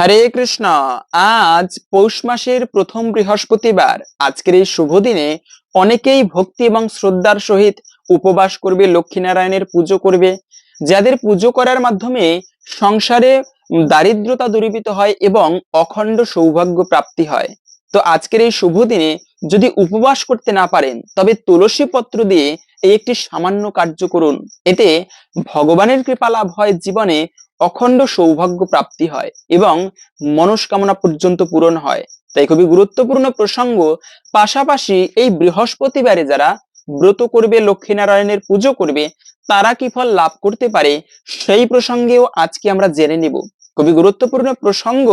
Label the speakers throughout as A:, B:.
A: হরে কৃষ্ণ। আজ পৌষ মাসের প্রথম বৃহস্পতিবার। আজকের এই শুভ দিনে অনেকেই ভক্তি এবং শ্রদ্ধার সহিত উপবাস করবে, লক্ষ্মীনারায়ণের পুজো করবে। যাদের পুজো করার মাধ্যমে সংসারে দারিদ্রতা দূরীভূত হয় এবং অখণ্ড সৌভাগ্য প্রাপ্তি হয়। তো আজকের এই শুভ দিনে যদি উপবাস করতে না পারেন, তবে তুলসী পত্র দিয়ে এই একটি সামান্য কার্য করুন। এতে ভগবানের কৃপা লাভ হয় জীবনে অখণ্ড সৌভাগ্য প্রাপ্তি হয় এবং মনস্কামনা পর্যন্ত পূরণ হয়। তাই খুবই গুরুত্বপূর্ণ প্রসঙ্গ। পাশাপাশি এই বৃহস্পতিবারে যারা ব্রত করবে, লক্ষ্মীনারায়ণের পুজো করবে, তারা কি ফল লাভ করতে পারে সেই প্রসঙ্গেও আজকে আমরা জেনে নিব। খুবই গুরুত্বপূর্ণ প্রসঙ্গ।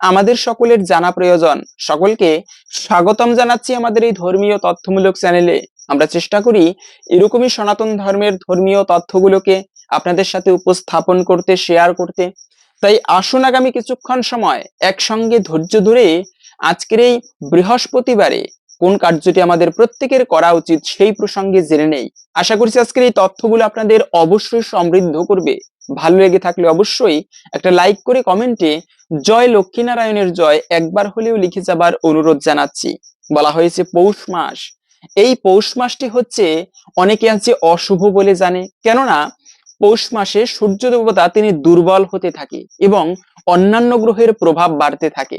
A: আমাদের সকলের জানা প্রয়োজন। সকলকে স্বাগতম জানাচ্ছি আমাদের এই ধর্মীয় তথ্যমূলক চ্যানেলে। আমরা চেষ্টা করি এরকমই সনাতন ধর্মের ধর্মীয় তথ্যগুলোকে আপনাদের সাথে উপস্থাপন করতে শেয়ার করতে। তাই আসুন আগামী কিছুক্ষণ সময় একসঙ্গে ধৈর্য ধরে আজকের এই বৃহস্পতিবারে কোন কার্যটি আমাদের প্রত্যেকের করা উচিত সেই প্রসঙ্গে জেনে নেই। আশা করছি আজকের এই তথ্যগুলো আপনাদের অবশ্যই সমৃদ্ধ করবে। ভালো লেগে থাকলে অবশ্যই একটা লাইক করে কমেন্টে জয় লক্ষ্মীনারায়ণের জয় একবার হলেও লিখে যাবার অনুরোধ জানাচ্ছি। বলা হয়েছে পৌষ মাস। এই পৌষ মাসটি হচ্ছে অনেকে আছে অশুভ বলে জানে। কেননা পৌষ মাসে সূর্য দেবতা তিনি দুর্বল হতে থাকে এবং অন্যান্য গ্রহের প্রভাব বাড়তে থাকে।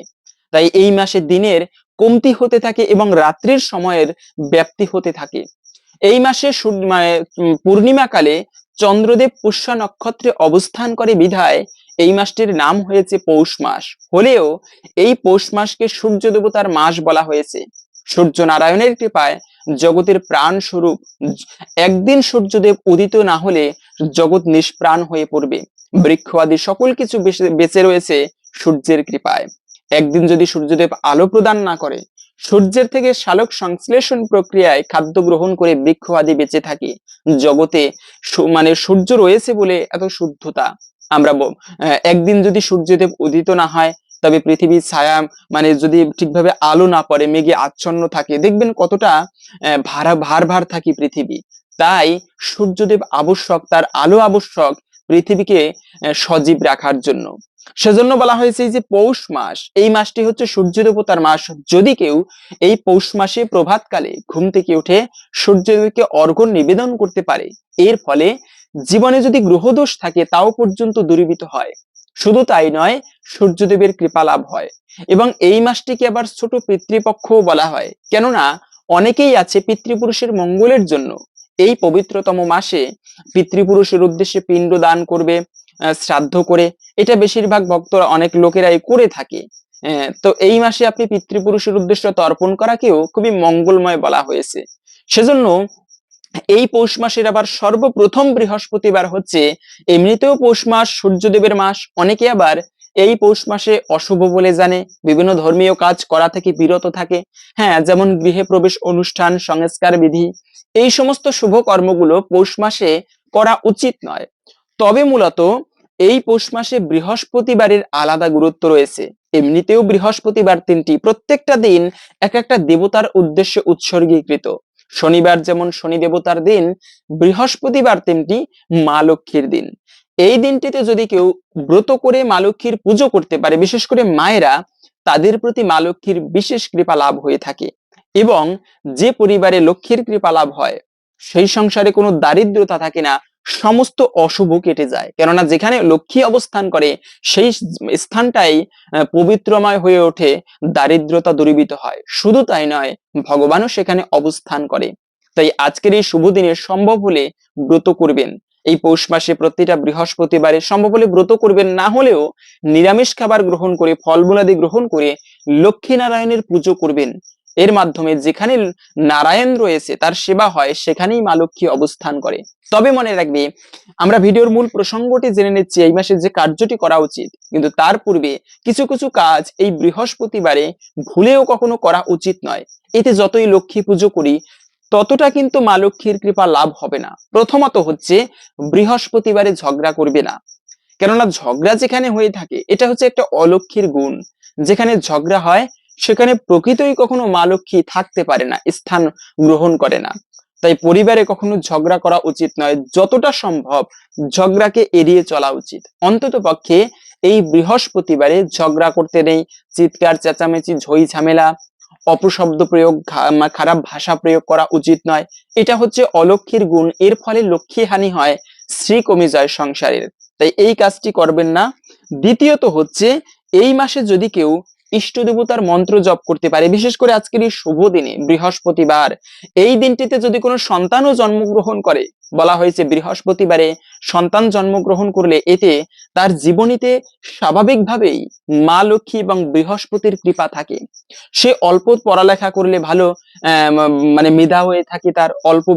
A: তাই এই মাসে দিনের কমতি হতে থাকে এবং রাত্রির সময়ের ব্যাপ্তি হতে থাকে। এই মাসে মানে, পূর্ণিমাকালে চন্দ্রদেব পুষ্যা নক্ষত্রে অবস্থান করে বিধায় এই মাসটির নাম হয়েছে পৌষ মাস। হলেও এই পৌষ মাসকে সূর্য দেবতার মাস বলা হয়েছে। সূর্য নারায়ণের কৃপায় জগতের প্রাণ স্বরূপ, একদিন সূর্যদেব উদিত না হলে জগৎ নিষ্প্রাণ হয়ে পড়বে। বৃক্ষ আদি সকল কিছু বেঁচে- রয়েছে সূর্যের কৃপায়। একদিন যদি সূর্যদেব আলো প্রদান না করে, সূর্যের থেকে শালক সংশ্লেষণ প্রক্রিয়ায় খাদ্য গ্রহণ করে বৃক্ষ আদি বেঁচে থাকে। জগতে মানে সূর্য রয়েছে বলে এত শুদ্ধতা। আমরা একদিন যদি সূর্যদেব উদিত না হয় তবে পৃথিবীর ছায়া মানে যদি ঠিকভাবে আলো না পড়ে মেঘে আচ্ছন্ন থাকে দেখবেন কতটা আহ, ভারা ভার থাকি পৃথিবী। তাই সূর্যদেব আবশ্যক তার আলো আবশ্যক পৃথিবীকে সজীব রাখার জন্য। সেজন্য বলা হয়েছে যে পৌষ মাস এই মাসটি হচ্ছে সূর্য দেবতার মাস। যদি কেউ এই পৌষ মাসে প্রভাতকালে ঘুম থেকে উঠে সূর্যদেবকে অর্ঘ্য নিবেদন করতে পারে এর ফলে জীবনে যদি গ্রহদোষ থাকে তাও পর্যন্ত দূরীভূত হয়। শুধু তাই নয় সূর্যদেবের কৃপা লাভ হয়। এবং এই মাসটিকে আবার ছোট পিতৃপক্ষও বলা হয়। কেননা, অনেকেই আছে পিতৃপুরুষের মঙ্গলের জন্য। এই পবিত্রতম মাসে পিতৃপুরুষের উদ্দেশ্যে পিণ্ড দান করবে শ্রাদ্ধ করে। এটা বেশিরভাগ ভক্তরা, অনেক লোকেরাই করে থাকে। তো এই মাসে আপনি পিতৃপুরুষের উদ্দেশ্যে তর্পণ করাকেও খুবই মঙ্গলময় বলা হয়েছে। সেজন্য এই পৌষ মাসের আবার সর্বপ্রথম বৃহস্পতিবার হচ্ছে, এমনিতেও পৌষ মাস, সূর্যদেবের মাস, অনেকে আবার এই পৌষ মাসে অশুভ বলে জানে, বিভিন্ন ধর্মীয় কাজ করা থেকে বিরত থাকে। হ্যাঁ যেমন গৃহে প্রবেশ অনুষ্ঠান, সংস্কার বিধি, এই সমস্ত শুভ কর্মগুলো পৌষ মাসে করা উচিত নয়। তবে মূলত এই পৌষ মাসে বৃহস্পতিবারের আলাদা গুরুত্ব রয়েছে। এমনিতেও বৃহস্পতিবার তিনটি প্রত্যেকটা দিন এক একটা দেবতার উদ্দেশ্যে উৎসর্গীকৃত। শনিবার যেমন শনি দেবতার দিন, বৃহস্পতিবার তিনটি মা লক্ষ্মীর দিন। এই দিনটিতে যদি কেউ ব্রত করে মা লক্ষ্মীর পুজো করতে পারে, বিশেষ করে মায়েরা, তাদের প্রতি মা লক্ষ্মীর বিশেষ কৃপা লাভ হয়ে থাকে এবং যে পরিবারে লক্ষ্মীর কৃপা লাভ হয়, সেই সংসারে কোনো দারিদ্রতা থাকে না, সমস্ত অশুভ কেটে যায়। কেননা যেখানে লক্ষ্মী অবস্থান করে, সেই স্থানটাই পবিত্রময় হয়ে ওঠে, দারিদ্রতা দূরীভূত হয়। শুধু তাই নয়, ভগবানও সেখানে অবস্থান করে। তাই আজকের এই শুভ দিনে সম্ভব হলে ব্রত করবেন। এই পৌষ মাসে প্রতিটা বৃহস্পতিবারে সম্ভব হলে ব্রত করবেন, না হলেও নিরামিষ খাবার গ্রহণ করে, ফলমূলাদি গ্রহণ করে লক্ষ্মী নারায়ণের পুজো করবেন। এর মাধ্যমে যেখানে নারায়ণ রয়েছে, তার সেবা হয়, সেখানেই মা লক্ষ্মী অবস্থান করে। তবে মনে রাখবে, আমরা ভিডিওর মূল প্রসঙ্গটি জেনে নিচ্ছি, এই মাসে যে কার্যটি করা উচিত। কিন্তু তার পূর্বে কিছু কিছু কাজ এই বৃহস্পতিবারে ভুলেও কখনো করা উচিত নয়। এতে যতই লক্ষ্মী পুজো করি ততটা কিন্তু মা লক্ষ্মীর কৃপা লাভ হবে না। প্রথমত হচ্ছে, বৃহস্পতিবারে ঝগড়া করবে না। কেননা ঝগড়া যেখানে হয়ে থাকে, এটা হচ্ছে একটা অলক্ষীর গুণ। যেখানে ঝগড়া হয়, সেখানে প্রকৃতই কখনো মা লক্ষ্মী থাকতে পারে না, স্থান গ্রহণ করে না। তাই পরিবারে কখনো ঝগড়া করা উচিত নয়, যতটা সম্ভব ঝগড়াকে এড়িয়ে চলা উচিত। অন্তত পক্ষে এই বৃহস্পতিবারে ঝগড়া করতে নেই, চিৎকার, চেঁচামেচি, ঝই ঝামেলা অপশব্দ প্রয়োগ খারাপ ভাষা প্রয়োগ করা উচিত নয়। এটা হচ্ছে অলক্ষীর গুণ, এর ফলে লক্ষ্মী হানি হয় শ্রী কমে যায় সংসারের। তাই এই কাজটি করবেন না। দ্বিতীয়ত হচ্ছে, এই মাসে যদি কেউ ইষ্ট দেবতার মন্ত্র জপ করতে পারে। বিশেষ করে আজকের এই শুভ দিনে, বৃহস্পতিবার। এই দিনটিতে যদি কোনো সন্তানও জন্মগ্রহণ করে, বলা হয়েছে বৃহস্পতিবারে সন্তান জন্মগ্রহণ করলে এতে তার জীবনীতে স্বাভাবিকভাবেই মা লক্ষ্মী এবং বৃহস্পতির কৃপা থাকে। সে অল্প পড়ালেখা করলে ভালো মানে মেধা হয়ে থাকে তার। অল্প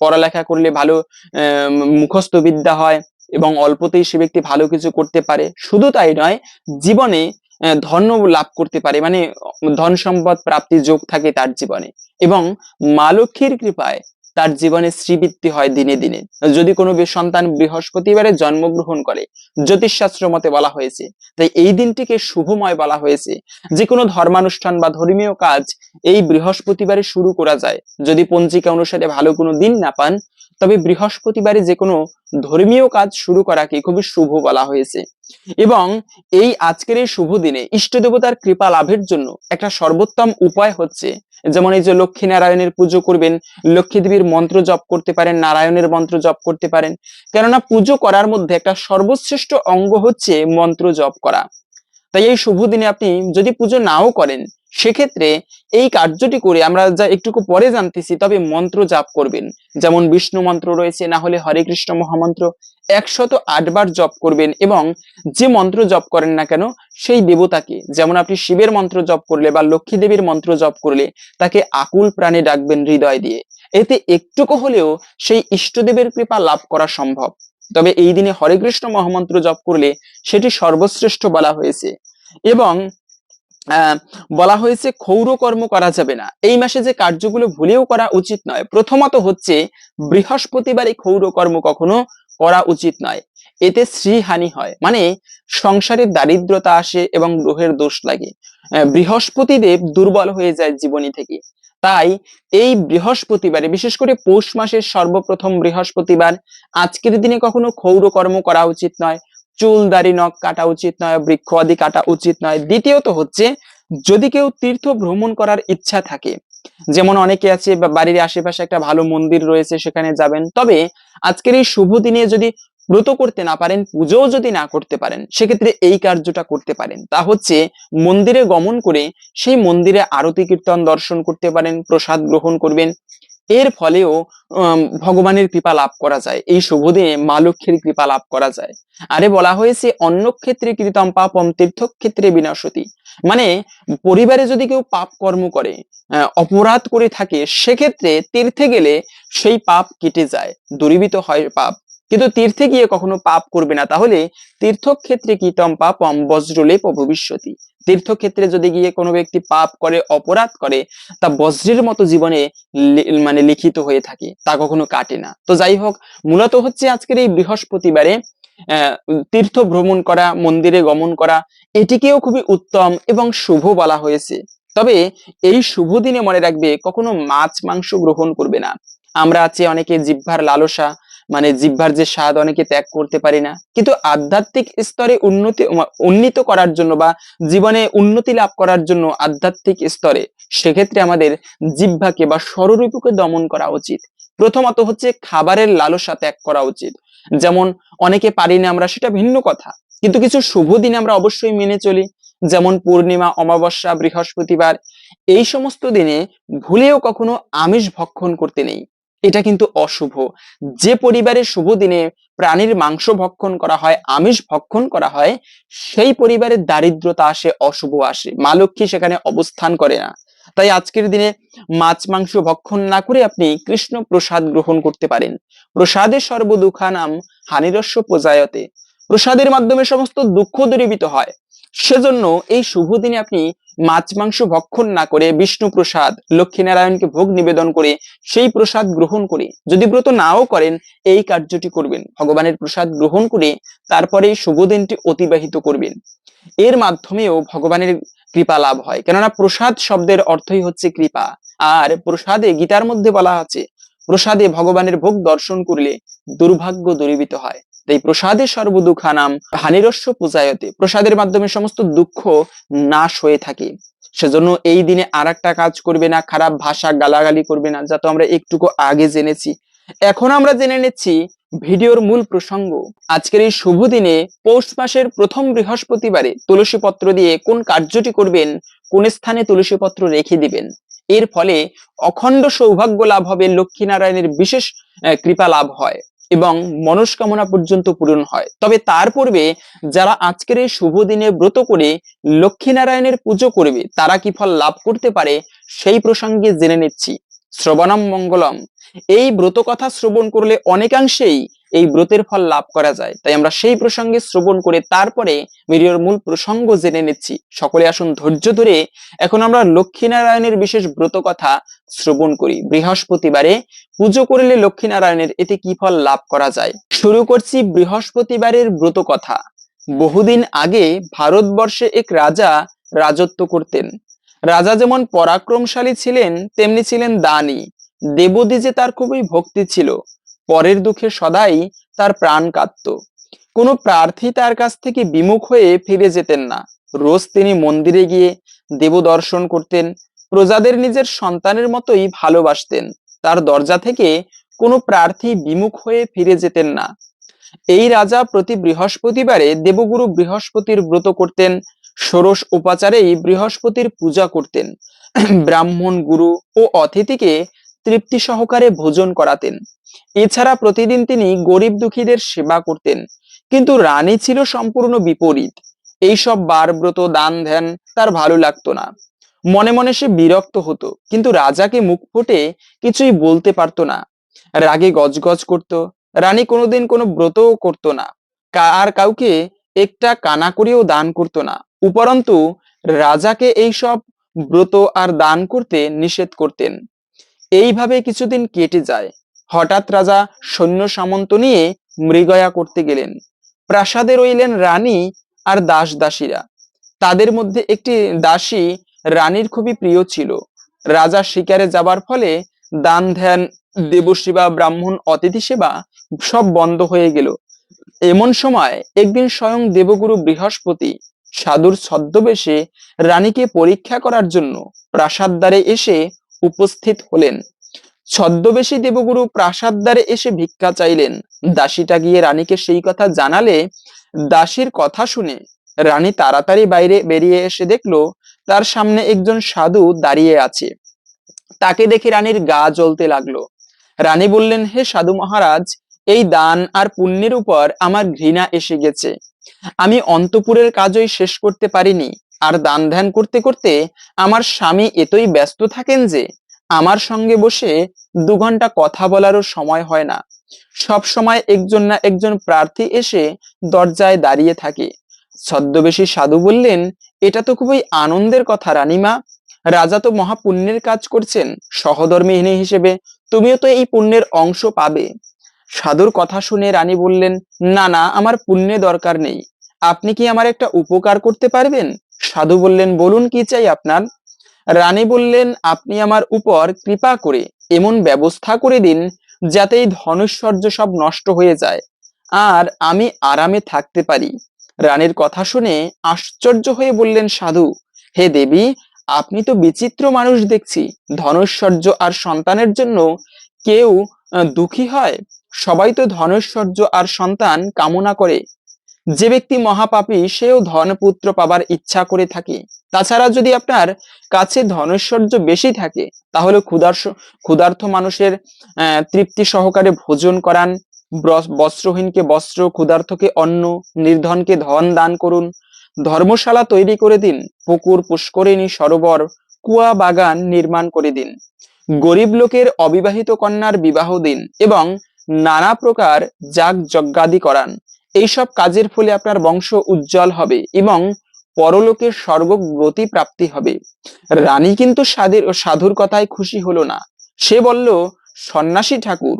A: পড়ালেখা করলে ভালো মুখস্থ বিদ্যা হয় এবং অল্পতেই সে ব্যক্তি ভালো কিছু করতে পারে। শুধু তাই নয়, জীবনে ধন্য লাভ করতে পারে মানে ধন সম্পদ প্রাপ্তি যোগ থাকে তার জীবনে। এবং মা লক্ষ্মীর কৃপায় তার জীবনে শ্রীবৃত্তি হয় দিনে দিনে। যদি কোনো সন্তান বৃহস্পতিবারে জন্মগ্রহণ করে, জ্যোতিষশাস্ত্র মতে বলা হয়েছে, তাই এই দিনটিকে শুভময় বলা হয়েছে। যে কোনো ধর্মানুষ্ঠান বা ধর্মীয় কাজ এই বৃহস্পতিবারে শুরু করা যায়। যদি পঞ্জিকা অনুসারে ভালো কোনো দিন না পান, তবে বৃহস্পতিবারে যে কোনো ধর্মীয় কাজ শুরু করাকে খুবই শুভ বলা হয়েছে। এবং এই আজকের এই শুভ দিনে ইষ্ট দেবতার কৃপা লাভের জন্য একটা সর্বোত্তম উপায় হচ্ছে যেমন এই যে লক্ষ্মী নারায়ণের পুজো করবেন, লক্ষ্মী দেবীর মন্ত্র জপ করতে পারেন, নারায়ণের মন্ত্র জপ করতে পারেন। কেননা পুজো করার মধ্যে একটা সর্বশ্রেষ্ঠ অঙ্গ হচ্ছে মন্ত্র জপ করা। তাই এই শুভ দিনে আপনি যদি পুজো নাও করেন সেক্ষেত্রে এই কার্যটি করে আমরা যা একটুকু পরে জানতেছি, তবে মন্ত্র জাপ করবেন। যেমন বিষ্ণু মন্ত্র রয়েছে, না হলে হরে কৃষ্ণ মহামন্ত্র একশত আটবার জপ করবেন এবং যে মন্ত্র জপ করেন না কেন, সেই দেবতাকে, যেমন আপনি শিবের মন্ত্র জপ করলে বা লক্ষ্মী দেবীর মন্ত্র জপ করলে, তাকে আকুল প্রাণে ডাকবেন হৃদয় দিয়ে। এতে একটুকু হলেও সেই ইষ্টদেবের কৃপা লাভ করা সম্ভব। তবে এই দিনে হরে কৃষ্ণ মহামন্ত্র জপ করলে সেটি সর্বশ্রেষ্ঠ বলা হয়েছে। এবং বলা হয়েছে ক্ষৌর কর্ম করা যাবে না। এই মাসে যে কার্যগুলো ভুলেও করা উচিত নয়, প্রথমত হচ্ছে বৃহস্পতিবারে ক্ষৌর কর্ম কখনো করা উচিত নয়। এতে শ্রীহানি হয় মানে সংসারের দারিদ্রতা আসে এবং গ্রহের দোষ লাগে। বৃহস্পতি দেব দুর্বল হয়ে যায় জীবনী থেকে। তাই এই বৃহস্পতিবারে, বিশেষ করে পৌষ মাসের সর্বপ্রথম বৃহস্পতিবার, আজকের দিনে কখনো ক্ষৌর কর্ম করা উচিত নয়। চুল দাড়ি নখ কাটা উচিত নয় বৃক্ষ আদি কাটা উচিত নয়। দ্বিতীয়ত হচ্ছে, যদি কেউ তীর্থ ভ্রমণ করার ইচ্ছা থাকে, যেমন অনেকে আছে বাড়ির আশেপাশে একটা ভালো মন্দির রয়েছে, সেখানে যাবেন। তবে আজকের এই শুভ দিনে যদি ব্রত করতে না পারেন, পুজোও যদি না করতে পারেন, সেক্ষেত্রে এই কার্যটা করতে পারেন। তা হচ্ছে, মন্দিরে গমন করে সেই মন্দিরে আরতি কীর্তন দর্শন করতে পারেন, প্রসাদ গ্রহণ করবেন। এর ফলেও ভগবানের কৃপা লাভ করা যায়। এই শুভ দিনে মা লক্ষ্মীর কৃপা লাভ করা যায়। আরে বলা হয়েছে অন্য ক্ষেত্রে কৃতম পাপম, তীর্থক্ষেত্রে বিনাশতি। মানে পরিবারে যদি কেউ পাপ কর্ম করে অপরাধ করে থাকে, সেক্ষেত্রে তীর্থে গেলে সেই পাপ কেটে যায়। দূরীভূত হয় পাপ। কিন্তু তীর্থে গিয়ে কখনো পাপ করবে না, তাহলে তীর্থক্ষেত্রে কীতম পাপম বজ্রলেপ ভবিষ্যতি? তীর্থক্ষেত্রে যদি গিয়ে কোনো ব্যক্তি পাপ করে, অপরাধ করে, তা বজ্রের মতো জীবনে মানে লিখিত হয়ে থাকে, তা কখনো কাটে না। তো যাই হোক, মূলত হচ্ছে আজকের এই বৃহস্পতিবারে তীর্থ ভ্রমণ করা, মন্দিরে গমন করা, এটিকেও খুবই উত্তম এবং শুভ বলা হয়েছে। তবে এই শুভ দিনে মনে রাখবে, কখনো মাছ মাংস গ্রহণ করবে না। আমরা আছে অনেকে জিহ্বার লালসা মানে জিহ্বার যে স্বাদ অনেকে ত্যাগ করতে পারি না। কিন্তু আধ্যাত্মিক স্তরে উন্নতি উন্নীত করার জন্য বা জীবনে উন্নতি লাভ করার জন্য আধ্যাত্মিক স্তরে সেক্ষেত্রে আমাদের জিহ্বাকে বা স্বরূপকে দমন করা উচিত। প্রথমত হচ্ছে খাবারের লালসা ত্যাগ করা উচিত। যেমন অনেকে পারি না আমরা, সেটা ভিন্ন কথা। কিন্তু কিছু শুভ দিনে আমরা অবশ্যই মেনে চলি। যেমন পূর্ণিমা, অমাবস্যা, বৃহস্পতিবার, এই সমস্ত দিনে ভুলেও কখনো আমিষ ভক্ষণ করতে নেই। এটা কিন্তু অশুভ। যে পরিবারের শুভ দিনে প্রাণীর মাংস ভক্ষণ করা হয়, আমিষ ভক্ষণ করা হয়, সেই পরিবারের দারিদ্রতা আসে, অশুভ আসে। মা লক্ষ্মী সেখানে অবস্থান করে না। তাই আজকের দিনে মাছ মাংস ভক্ষণ না করে আপনি কৃষ্ণ প্রসাদ গ্রহণ করতে পারেন। প্রসাদে সর্বদুঃখানাম হানিরস্য প্রজায়তে। প্রসাদের মাধ্যমে সমস্ত দুঃখ দূরীভূত হয়। সেজন্য এই শুভ দিনে আপনি মাছ, মাংস ভক্ষণ না করে বিষ্ণু প্রসাদ, লক্ষ্মীনারায়ণকে ভোগ নিবেদন করে সেই প্রসাদ গ্রহণ করে, যদি ব্রত নাও করেন, এই কার্যটি করবেন। ভগবানের প্রসাদ গ্রহণ করে তারপরে শুভ দিনটি অতিবাহিত করবেন। এর মাধ্যমেও ভগবানের কৃপা লাভ হয়। কেননা প্রসাদ শব্দের অর্থই হচ্ছে কৃপা। আর প্রসাদে গীতার মধ্যে বলা আছে, প্রসাদে ভগবানের ভোগ দর্শন করলে দুর্ভাগ্য দূরীভূত হয়। তাই প্রসাদে সর্বদুঃখানাম, হানিরস্য পূজায়তে। প্রসাদের মাধ্যমে সমস্ত দুঃখ নাশ হয়ে থাকে। সেজন্য এই দিনে আর একটা কাজ করবে না, খারাপ ভাষা গালাগালি করবে না, যা তো আমরা একটুকু আগে জেনেছি। এখন আমরা জেনে নিচ্ছি ভিডিওর মূল প্রসঙ্গ। আজকের এই শুভ দিনে পৌষ মাসের প্রথম বৃহস্পতিবারে তুলসী পত্র দিয়ে কোন কার্যটি করবেন, কোন স্থানে তুলসী পত্র রেখে দিবেন? এর ফলে অখণ্ড সৌভাগ্য লাভ হবে, লক্ষ্মীনারায়ণের বিশেষ কৃপা লাভ হয়। এবং মনস্কামনা পর্যন্ত পূরণ হয়। তবে তার পূর্বে যারা আজকের এই শুভ দিনে ব্রত করে লক্ষ্মীনারায়ণের পুজো করবে, তারা কি ফল লাভ করতে পারে সেই প্রসঙ্গে জেনে নিচ্ছি। শ্রবণম মঙ্গলম। এই ব্রত কথা শ্রবণ করলে অনেকাংশেই এই ব্রতের ফল লাভ করা যায়। তাই আমরা সেই প্রসঙ্গে শ্রবণ করে তারপরে ভিডিওর মূল প্রসঙ্গ জেনে নিচ্ছি। সকলে আসুন ধৈর্য ধরে। এখন আমরা লক্ষ্মীনারায়ণের বিশেষ ব্রত কথা শ্রবণ করি। বৃহস্পতিবারে পুজো করলে লক্ষ্মীনারায়ণের এতে কি ফল লাভ করা যায়? শুরু করছি বৃহস্পতিবারের ব্রত কথা। বহুদিন আগে ভারতবর্ষে এক রাজা রাজত্ব করতেন। রাজা যেমন পরাক্রমশালী ছিলেন, তেমনি ছিলেন দানী। দেবদ্বীজে তার খুবই ভক্তি ছিল, পরের দুঃখে সদাই তার প্রাণ কাঁদত। কোনো প্রার্থী তার কাছ থেকে বিমুখ হয়ে ফিরে যেতেন না। রোজ তিনি মন্দিরে গিয়ে দেব দর্শন করতেন প্রজাদের নিজের সন্তানের মতোই ভালোবাসতেন। তার দরজা থেকে কোনো প্রার্থী বিমুখ হয়ে ফিরে যেতেন না। এই রাজা প্রতি বৃহস্পতিবারে দেবগুরু বৃহস্পতির ব্রত করতেন, ষোড়শ উপাচারেই বৃহস্পতির পূজা করতেন, ব্রাহ্মণ গুরু ও অতিথিকে তৃপ্তি সহকারে ভোজন করাতেন। এছাড়া প্রতিদিন তিনি গরিব দুঃখীদের সেবা করতেন, কিন্তু রানী ছিল সম্পূর্ণ বিপরীত। এইসব বারব্রত দান ধ্যান তার ভালো লাগতো না। মনে মনে সে বিরক্ত হতো, কিন্তু রাজাকে মুখ ফুটে কিছুই বলতে পারতো না। রাগে গজগজ করত, রানী কোনোদিন কোনো ব্রতও করতো না আর কাউকে একটা কানা করেও দান করতো না। উপরন্তু, রাজাকে এইসব ব্রত আর দান করতে নিষেধ করতেন। এইভাবে কিছুদিন কেটে যায়। হঠাৎ রাজা সৈন্য সামন্ত নিয়ে মৃগয়া করতে গেলেন। প্রাসাদে রইলেন রানী আর দাস দাসীরা। তাদের মধ্যে একটি দাসী রানীর খুবই প্রিয় ছিল। রাজা শিকারে যাবার ফলে দান ধ্যান, দেবসেবা, ব্রাহ্মণ, অতিথি সেবা সব বন্ধ হয়ে গেল। এমন সময় একদিন স্বয়ং দেবগুরু বৃহস্পতি সাধুর ছদ্মবেশে রানীকে পরীক্ষা করার জন্য প্রাসাদ দ্বারে এসে উপস্থিত হলেন। ছদ্মবেশী দেবগুরু প্রাসাদ দ্বারে এসে ভিক্ষা চাইলেন। দাসীটা গিয়ে রানীকে সেই কথা জানালে দাসীর কথা শুনে রানী তাড়াতাড়ি বাইরে বেরিয়ে এসে দেখল তার সামনে একজন সাধু দাঁড়িয়ে আছে। তাকে দেখে রানীর গা জ্বলতে লাগল। রানী বললেন, হে সাধু মহারাজ, এই দান আর পুণ্যের উপর আমার ঘৃণা এসে গেছে। আমি অন্তপুরের কাজই শেষ করতে পারিনি। আর দান ধ্যান করতে করতে আমার স্বামী এতই ব্যস্ত থাকেন যে আমার সঙ্গে বসে দু ঘণ্টা কথা বলারও সময় হয় না। সব সময় একজন না একজন প্রার্থী এসে দরজায় দাঁড়িয়ে থাকে। ছদ্মবেশী সাধু বললেন, এটা তো খুবই আনন্দের কথা, রানীমা। রাজা তো মহাপুণ্যের কাজ করছেন সহধর্মিনী হিসেবে। তুমিও তো এই পুণ্যের অংশ পাবে। সাধুর কথা শুনে রানী বললেন, না না, আমার পুণ্যে দরকার নেই। আপনি কি আমার একটা উপকার করতে পারবেন? সাধু বললেন, বলুন কি চাই আপনার? রানী বললেন, আপনি আমার উপর কৃপা করে এমন ব্যবস্থা করে দিন, যাতে এই ধনুশ্বর্য সব নষ্ট হয়ে যায়। আর আমি আরামে থাকতে পারি। রানীর কথা শুনে আশ্চর্য হয়ে বললেন, সাধু, হে দেবী, আপনি তো বিচিত্র মানুষ দেখছি। ধনৈশ্বর্য আর সন্তানের জন্য কেউ দুঃখী হয়। সবাই তো ধনৈশ্বর্য আর সন্তান কামনা করে। যে ব্যক্তি মহাপাপী, সেও ধন পুত্র পাবার ইচ্ছা করে থাকে। তাছাড়া যদি আপনার কাছে ধনৈশ্বর্য বেশি থাকে, তাহলে ক্ষুধার্স ক্ষুধার্থ মানুষের তৃপ্তি সহকারে ভোজন করান। বস্ত্রহীনকে বস্ত্র ক্ষুধার্থকে অন্ন, নির্ধনকে ধন দান করুন। ধর্মশালা তৈরি করে দিন, পুকুর, পুষ্করিণী, সরোবর, কুয়া বাগান নির্মাণ করে দিন। গরিব লোকের অবিবাহিত কন্যার বিবাহ দিন এবং নানা প্রকার যাগ যজ্ঞাদি করান। এইসব কাজের ফলে আপনার বংশ উজ্জ্বল হবে এবং পরলোকের স্বর্গগতি প্রাপ্তি হবে। রানী কিন্তু সাধুর কথায় খুশি হলো না। সে বলল, সন্ন্যাসী ঠাকুর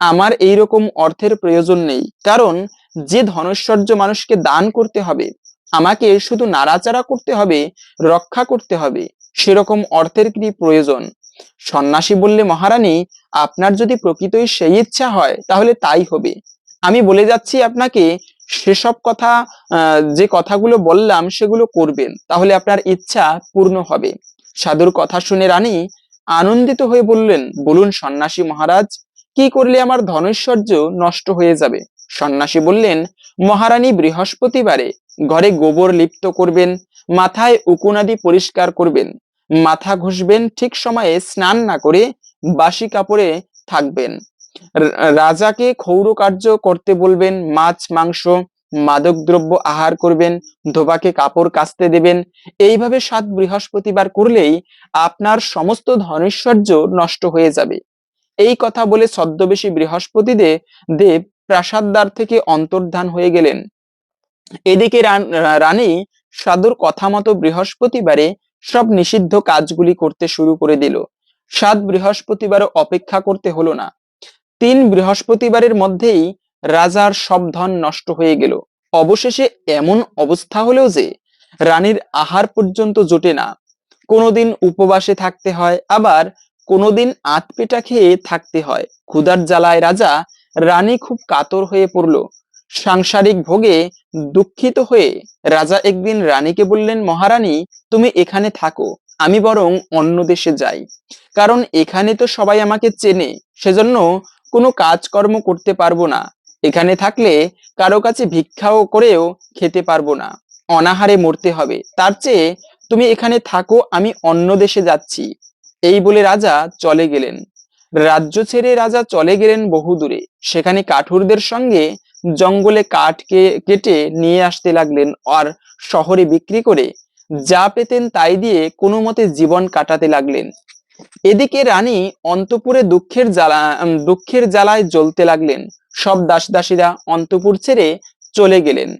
A: আমার এই রকম অর্থের প্রয়োজন নেই। কারণ যে ধনৈশ্বর্য মানুষকে দান করতে হবে, আমাকে শুধু নাড়াচাড়া করতে হবে, রক্ষা করতে হবে, সেরকম অর্থের কি প্রয়োজন? সন্ন্যাসী বললে, মহারানী, আপনার যদি প্রকৃতই সেই ইচ্ছা হয়, তাহলে তাই হবে। আমি বলে যাচ্ছি আপনাকে, সেসব কথা যে কথাগুলো বললাম, সেগুলো করবেন, তাহলে আপনার ইচ্ছা পূর্ণ হবে। সাধুর কথা শুনে রানী আনন্দিত হয়ে বললেন, বলুন সন্ন্যাসী মহারাজ কি করলে আমার ধনৈশ্বর্য নষ্ট হয়ে যাবে? সন্ন্যাসী বললেন, মহারানী বৃহস্পতিবারে ঘরে গোবর লিপ্ত করবেন, মাথায় উকুনাদি পরিষ্কার করবেন, মাথা ঘষবেন, ঠিক সময়ে স্নান না করে বাসি কাপড়ে থাকবেন। রাজাকে ক্ষৌর কার্য করতে বলবেন, মাছ, মাংস, মাদক দ্রব্য আহার করবেন, ধোবাকে কাপড় কাচতে দেবেন। এইভাবে সাত বৃহস্পতিবার করলেই আপনার সমস্ত ধনৈশ্বর্য নষ্ট হয়ে যাবে। এই কথা বলে ছদ্মবেশী বৃহস্পতি দেব প্রাসাদদ্বার থেকে অন্তর্ধান হয়ে গেলেন। এদিকে রানী সাধুর কথা মতো বৃহস্পতিবারে সব নিষিদ্ধ কাজগুলি করতে শুরু করে দিল। সাত বৃহস্পতিবারও অপেক্ষা করতে হলো না। তিন বৃহস্পতিবারের মধ্যেই রাজার সব ধন নষ্ট হয়ে গেল। অবশেষে এমন অবস্থা হলেও যে রানীর আহার পর্যন্ত জোটে না। কোনোদিন উপবাসে থাকতে হয়, আবার কোনোদিন আতপেটা খেয়ে থাকতে হয়। ক্ষুধার জ্বালায় রাজা রানী খুব কাতর হয়ে পড়ল। সাংসারিক ভোগে দুঃখিত হয়ে রাজা একদিন রানীকে বললেন, মহারানী, তুমি এখানে থাকো, আমি বরং অন্য দেশে যাই। কারণ এখানে তো সবাই আমাকে চেনে, সেজন্য কোনো কাজকর্ম করতে পারব না। এখানে থাকলে কারও কাছে ভিক্ষাও করেও খেতে পারব না। অনাহারে মরতে হবে। তার চেয়ে, তুমি এখানে থাকো, আমি অন্য দেশে যাচ্ছি। এই বলে রাজা চলে গেলেন। রাজ্য ছেড়ে রাজা চলে গেলেন বহু দূরে। সেখানে কাঠুরদের সঙ্গে জঙ্গলে কাঠ কেটে নিয়ে আসতে লাগলেন আর শহরে বিক্রি করে যা পেতেন তাই দিয়ে কোনো মতে জীবন কাটাতে লাগলেন। এদিকে রানী অন্তপুরে দুঃখের জ্বালা দুঃখের জ্বালায় জ্বলতে লাগলেন। সব দাস দাসীরা অন্তপুর ছেড়ে চলে গেলেন।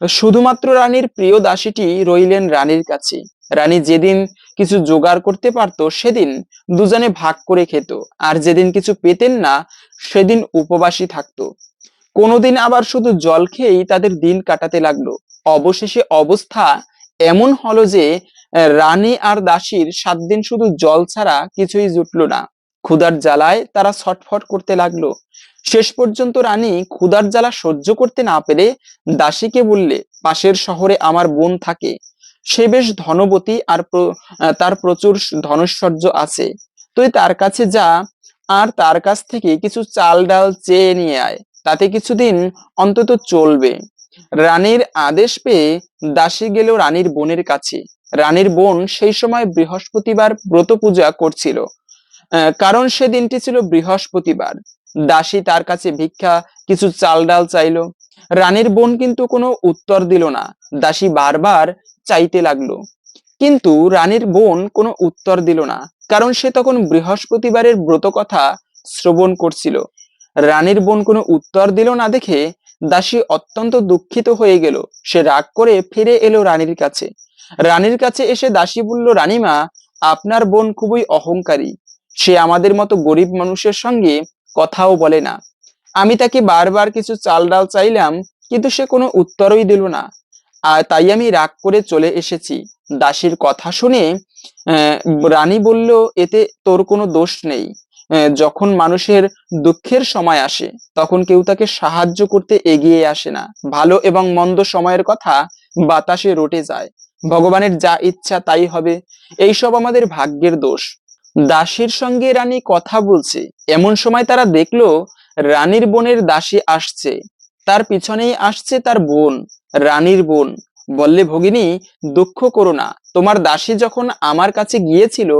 A: শুধুমাত্র রানীর প্রিয় দাসীটি রইলেন রানীর কাছে। রানী যেদিন কিছু জোগাড় করতে পারত, সেদিন দুজনে ভাগ করে খেত। আর যেদিন কিছু পেতেন না, সেদিন উপবাসী থাকতো। কোনোদিন আবার শুধু জল খেয়েই তাদের দিন কাটাতে লাগল। অবশেষে অবস্থা এমন হলো যে, রানী আর দাসীর সাত দিন শুধু জল ছাড়া কিছুই জুটলো না। ক্ষুধার জ্বালায় তারা ছটফট করতে লাগল। শেষ পর্যন্ত রানী ক্ষুধার জ্বালা সহ্য করতে না পেরে দাসীকে বললে, পাশের শহরে আমার বোন থাকে। সে বেশ ধনবতী আর তার প্রচুর ধনৈশ্বর্য আছে। তুই তার কাছে যা, আর তার কাছ থেকে কিছু চাল ডাল চেয়ে নিয়ে আয়, তাতে কিছুদিন অন্তত চলবে। রানীর আদেশ পেয়ে দাসী গেল রানীর বোনের কাছে। রানীর বোন সেই সময় বৃহস্পতিবার ব্রত পূজা করছিল। কারণ সে দিনটি ছিল বৃহস্পতিবার। দাসী তার কাছে ভিক্ষা, কিছু চাল ডাল চাইলো। রানীর বোন কিন্তু কোনো উত্তর দিল না। দাসী বারবার চাইতে লাগল। কিন্তু রানীর বোন কোনো উত্তর দিল না, কারণ সে তখন বৃহস্পতিবারের ব্রত কথা শ্রবণ করছিল। রানীর বোন কোনো উত্তর দিল না দেখে দাসী অত্যন্ত দুঃখিত হয়ে গেল। সে রাগ করে ফিরে এলো রানীর কাছে। রানীর কাছে এসে দাসী বলল, রানীমা, আপনার বোন খুবই অহংকারী। সে আমাদের মতো গরিব মানুষের সঙ্গে কথাও বলে না। আমি তাকে বারবার কিছু চাল ডাল চাইলাম, কিন্তু সে কোনো উত্তরই দিল না। আর তাই আমি রাগ করে চলে এসেছি। দাসীর কথা শুনে রানী বলল, এতে তোর কোনো দোষ নেই। যখন মানুষের দুঃখের সময় আসে, তখন কেউ তাকে সাহায্য করতে এগিয়ে আসে না। ভালো এবং মন্দ সময়ের কথা বাতাসে রটে যায়। ভগবানের যা ইচ্ছা তাই হবে। এইসব আমাদের ভাগ্যের দোষ। দাসীর সঙ্গে রানী কথা বলছে। এমন সময় তারা দেখল, রানীর বোনের দাসী আসছে। তার পিছনেই আসছে তার বোন। রানীর বোন। বললে, ভগিনী, দুঃখ করো না। তোমার দাসী যখন আমার কাছে গিয়েছিল,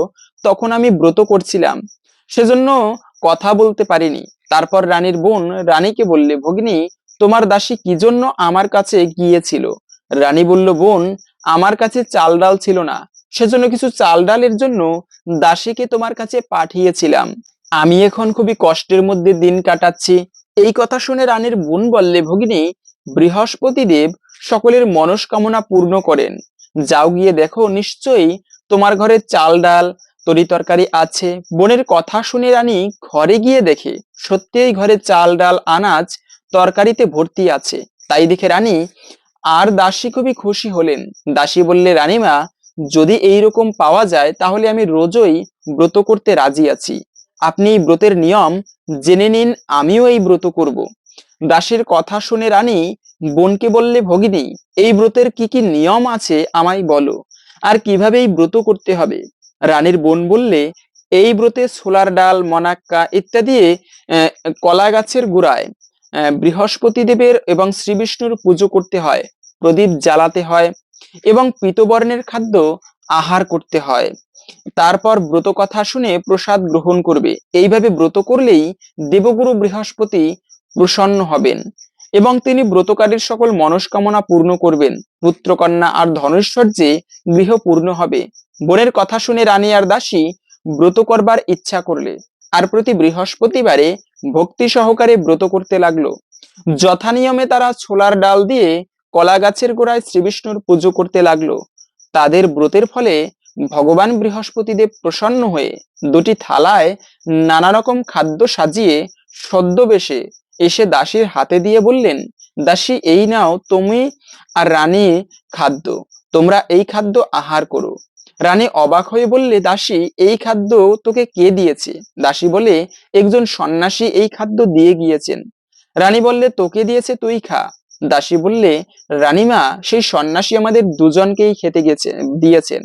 A: তখন আমি ব্রত করছিলাম। সেজন্য কথা বলতে পারিনি। তারপর রানীর বোন রানীকে বললে, ভগিনী, তোমার দাসী কি জন্য আমার কাছে গিয়েছিল? রানী বলল, বোন, আমার কাছে চাল ডাল ছিল না। সেজন্য কিছু চাল ডালের জন্য দাসীকে তোমার কাছে পাঠিয়েছিলাম। আমি এখন খুবই কষ্টের মধ্যে দিন কাটাচ্ছি। এই কথা শুনে রানীর বোন বললে, ভগিনী বৃহস্পতি দেব সকলের মনস্কামনা পূর্ণ করেন। যাও গিয়ে দেখো, নিশ্চয়ই তোমার ঘরে চাল ডাল তরি তরকারি আছে। বোনের কথা শুনে রানী ঘরে গিয়ে দেখে, সত্যিই ঘরে চাল ডাল আনাজ, তরকারিতে ভর্তি আছে। তাই দেখে রানী আর দাসী খুবই খুশি হলেন। দাসী বললে, রানীমা, যদি এই রকম পাওয়া যায়, তাহলে আমি রোজই ব্রত করতে রাজি আছি। আপনি এই ব্রতের নিয়ম জেনে নিন, আমিও এই ব্রত করব। দাসীর কথা শুনে রানী বোনকে বললে, ভগিনী, এই ব্রতের কি কি নিয়ম আছে আমায় বলো। আর কীভাবে এই ব্রত করতে হবে? রানীর বোন বললে, এই ব্রতে ছোলার ডাল, মনাক্কা ইত্যাদি কলা গাছের গোড়ায় বৃহস্পতি দেবের এবং শ্রী বিষ্ণুর পুজো করতে হয়, প্রদীপ জ্বালাতে হয় এবং পিতবর্ণের খাদ্য আহার করতে হয়। তারপর ব্রত কথা শুনে প্রসাদ গ্রহণ করবে। এইভাবে ব্রত করলেই দেবগুরু বৃহস্পতি প্রসন্ন হবেন। এবং তিনি ব্রতকারীর সকল মনস্কামনা পূর্ণ করবেন। পুত্রকন্যা আর ধনৈশ্বর্যে গৃহ পূর্ণ হবে। বোনের কথা শুনে রানী আর দাসী ব্রত করবার ইচ্ছা করলে। আর প্রতি বৃহস্পতিবারে ভক্তি সহকারে ব্রত করতে লাগল। যথানিয়মে তারা ছোলার ডাল দিয়ে কলা গাছের গোড়ায় শ্রীবিষ্ণুর পুজো করতে লাগল। তাদের ব্রতের ফলে ভগবান বৃহস্পতিদেব প্রসন্ন হয়ে দুটি থালায় নানা রকম খাদ্য সাজিয়ে সদ্যবেশে এসে দাসীর হাতে দিয়ে বললেন, দাসী, এই নাও তুমি আর রানী খাদ্য। তোমরা এই খাদ্য আহার করো। রানী অবাক হয়ে বললে, দাসী, এই খাদ্য তোকে কে দিয়েছে? দাসী বলে, একজন সন্ন্যাসী এই খাদ্য দিয়ে গিয়েছেন। রানী বললে, তোকে দিয়েছে, তুই খা। দাসী বললে, রানীমা, সেই সন্ন্যাসী আমাদের দুজনকেই খেতে গেছে, দিয়েছেন।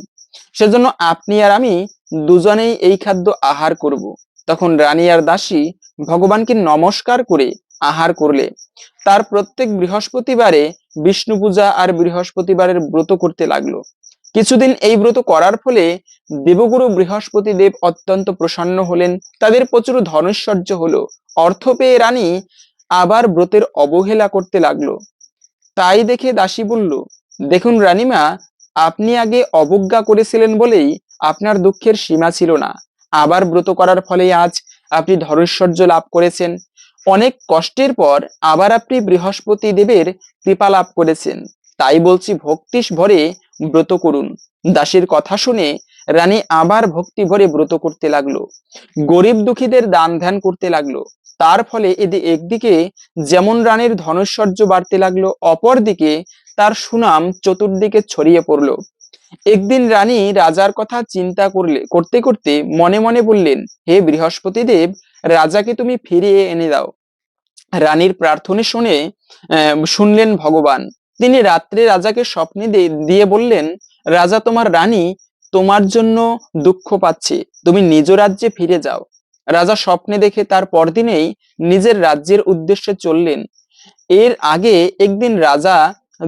A: সেজন্য আপনি আর আমি দুজনেই এই খাদ্য আহার করব। তখন রানী আর দাসী ভগবানকে নমস্কার করে আহার করলে। তার প্রত্যেক বৃহস্পতিবারে বিষ্ণু পূজা আর বৃহস্পতিবারের ব্রত করতে লাগল। কিছুদিন এই ব্রত করার ফলে দেবগুরু বৃহস্পতি দেব অত্যন্ত প্রসন্ন হলেন। তাদের প্রচুর ধনৈশ্বর্য হলো। অর্থ পেয়ে রানী আবার ব্রতের অবহেলা করতে লাগল। তাই দেখে দাসী বলল, দেখুন রানীমা, আপনি আগে অবজ্ঞা করেছিলেন বলেই আপনার দুঃখের সীমা ছিল না। আবার ব্রত করার ফলে আজ আপনি ধনৈশ্বর্য লাভ করেছেন। অনেক কষ্টের পর আবার আপনি বৃহস্পতি দেবের কৃপা লাভ করেছেন। তাই বলছি ভক্তিস ভরে ব্রত করুন। দাসের কথা শুনে রানী আবার ভক্তি ভরে ব্রত করতে লাগল। গরিব দুঃখীদের দান ধ্যান করতে লাগল। তার ফলে এদি একদিকে যেমন রানীর ধনৈশ্বর্য বাড়তে লাগল, অপরদিকে তার সুনাম চতুর্দিকে ছড়িয়ে পড়ল। একদিন রানী রাজার কথা চিন্তা করলে, করতে করতে মনে মনে বললেন, হে বৃহস্পতি দেব রাজাকে তুমি ফিরিয়ে এনে দাও। রানীর প্রার্থনা শুনে শুনলেন ভগবান। তিনি রাত্রে রাজাকে স্বপ্নে দিয়ে বললেন, রাজা তোমার রানী, তোমার জন্য দুঃখ পাচ্ছে। তুমি নিজ রাজ্যে ফিরে যাও। রাজা স্বপ্নে দেখে তার পরদিনেই নিজের রাজ্যের উদ্দেশ্যে চললেন। এর আগে একদিন রাজা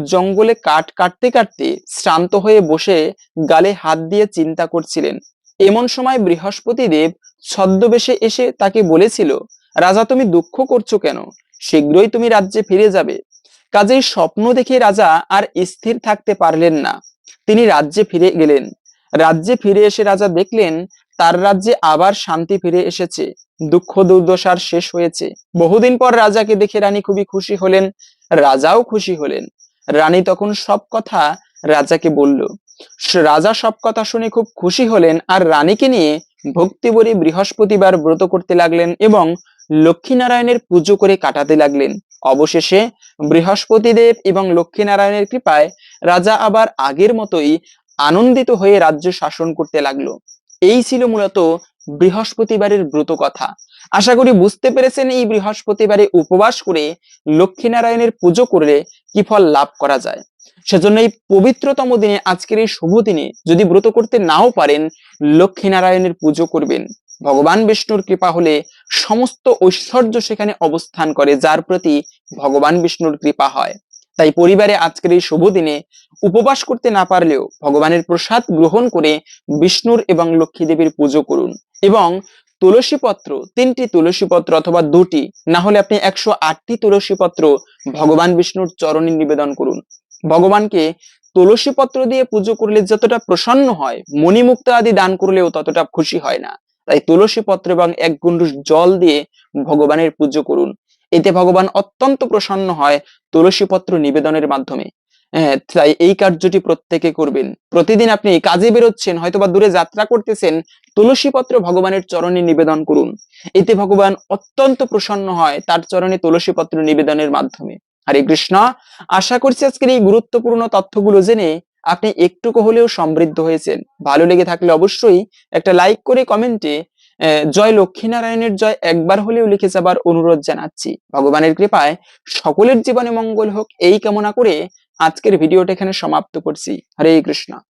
A: জঙ্গলে কাঠ কাটতে কাটতে শ্রান্ত হয়ে বসে গালে হাত দিয়ে চিন্তা করছিলেন। এমন সময় বৃহস্পতি দেব ছদ্মবেশে এসে তাকে বলেছিল, রাজা, তুমি দুঃখ করছ কেন? শীঘ্রই তুমি রাজ্যে ফিরে যাবে। কাজেই স্বপ্ন দেখে রাজা আর স্থির থাকতে পারলেন না। তিনি রাজ্যে ফিরে গেলেন। রাজ্যে ফিরে এসে রাজা দেখলেন, তার রাজ্যে আবার শান্তি ফিরে এসেছে। দুঃখ দুর্দশার শেষ হয়েছে। বহুদিন পর রাজাকে দেখে রানী খুবই খুশি হলেন। রাজাও খুশি হলেন। রানী তখন সব কথা রাজাকে বলল। রাজা সব কথা শুনে খুব খুশি হলেন আর রানীকে নিয়ে ভক্তিবরী বৃহস্পতিবার ব্রত করতে লাগলেন এবং লক্ষ্মীনারায়ণের পুজো করে কাটাতে লাগলেন। অবশেষে বৃহস্পতি দেব এবং লক্ষ্মীনারায়ণের কৃপায় রাজা আবার আগের মতোই আনন্দিত হয়ে রাজ্য শাসন করতে লাগল। এই ছিল মূলত বৃহস্পতিবারের ব্রত কথা। আশা করি বুঝতে পেরেছেন এই বৃহস্পতিবারে উপবাস করে লক্ষ্মীনারায়ণের পুজো করলে কি ফল লাভ করা যায়? সেজন্য এই পবিত্রতম দিনে আজকের এই শুভ দিনে যদি ব্রত করতে নাও পারেন, লক্ষ্মীনারায়ণের পুজো করবেন। ভগবান বিষ্ণুর কৃপা হলে সমস্ত ঐশ্বর্য সেখানে অবস্থান করে, যার প্রতি ভগবান বিষ্ণুর কৃপা হয়। তাই পরিবারে আজকের এই শুভ দিনে উপবাস করতে না পারলেও ভগবানের প্রসাদ গ্রহণ করে বিষ্ণুর এবং লক্ষ্মী দেবীর পুজো করুন। এবং তুলসী পত্র তিনটি তুলসী পত্র অথবা দুটি, না হলে আপনি একশো আটটি তুলসী পত্র ভগবান বিষ্ণুর চরণে নিবেদন করুন। ভগবানকে তুলসী পত্র দিয়ে পুজো করলে যতটা প্রসন্ন হয়, মণিমুক্ত আদি দান করলেও ততটা খুশি হয় না। তাই তুলসী পত্র এবং এক গুন্ডুস জল দিয়ে ভগবানের পুজো করুন। এতে ভগবান অত্যন্ত প্রসন্ন হয় তুলসী পত্র নিবেদনের মাধ্যমে। তাই এই কার্যটি প্রত্যেকে করবেন। প্রতিদিন আপনি কাজে বেরোচ্ছেন, হয়তোবা দূরে যাত্রা করতেছেন তুলসী পত্র ভগবানের চরণে নিবেদন করুন। এতে ভগবান অত্যন্ত প্রসন্ন হয় তার চরণে তুলসী পত্র নিবেদনের মাধ্যমে। হরে কৃষ্ণ, আশা করছি আজকের এই গুরুত্বপূর্ণ তথ্যগুলো জেনে আপনি একটুকু হলেও সমৃদ্ধ হয়েছেন। ভালো লেগে থাকলে অবশ্যই একটা লাইক করে কমেন্টে জয় লক্ষ্মীনারায়ণের জয় একবার হলেও লিখে যাবার অনুরোধ জানাচ্ছি। ভগবানের কৃপায় সকলের জীবনে মঙ্গল হোক, এই কামনা করে আজকের ভিডিওটা এখানে সমাপ্ত করছি। হরে কৃষ্ণ।